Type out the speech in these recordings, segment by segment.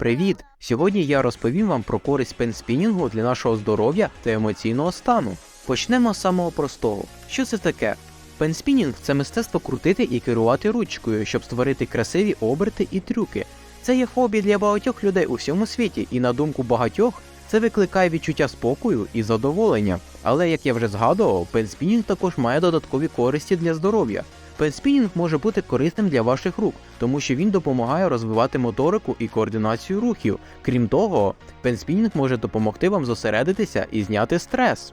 Привіт! Сьогодні я розповім вам про користь пенспінінгу для нашого здоров'я та емоційного стану. Почнемо з самого простого. Що це таке? Пенспінінг це мистецтво крутити і керувати ручкою, щоб створити красиві оберти і трюки. Це є хобі для багатьох людей у всьому світі, і на думку багатьох, це викликає відчуття спокою і задоволення. Але як я вже згадував, пенспінінг також має додаткові користі для здоров'я. Пенспінінг може бути корисним для ваших рук, тому що він допомагає розвивати моторику і координацію рухів. Крім того, пенспінінг може допомогти вам зосередитися і зняти стрес.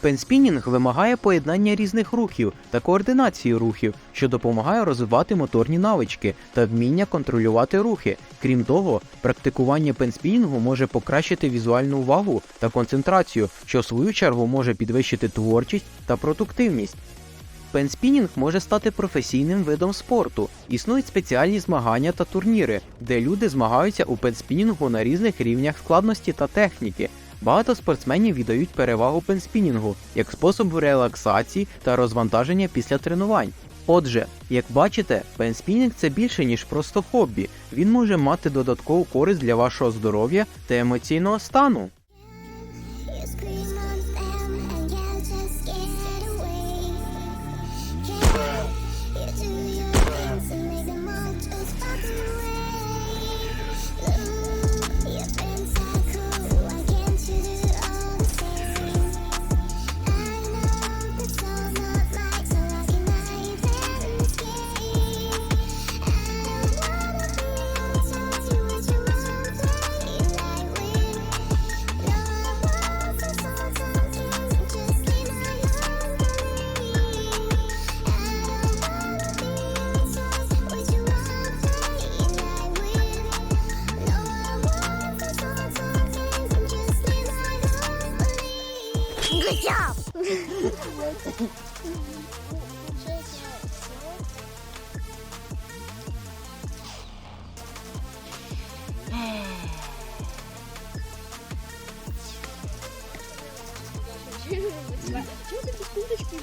Пенспінінг вимагає поєднання різних рухів та координації рухів, що допомагає розвивати моторні навички та вміння контролювати рухи. Крім того, практикування пенспінінгу може покращити візуальну увагу та концентрацію, що в свою чергу може підвищити творчість та продуктивність. Пенспінінг може стати професійним видом спорту. Існують спеціальні змагання та турніри, де люди змагаються у пенспінінгу на різних рівнях складності та техніки. Багато спортсменів віддають перевагу пенспінінгу як способу релаксації та розвантаження після тренувань. Отже, як бачите, пенспінінг це більше ніж просто хобі. Він може мати додаткову користь для вашого здоров'я та емоційного стану. Good job! Чего ты без курточки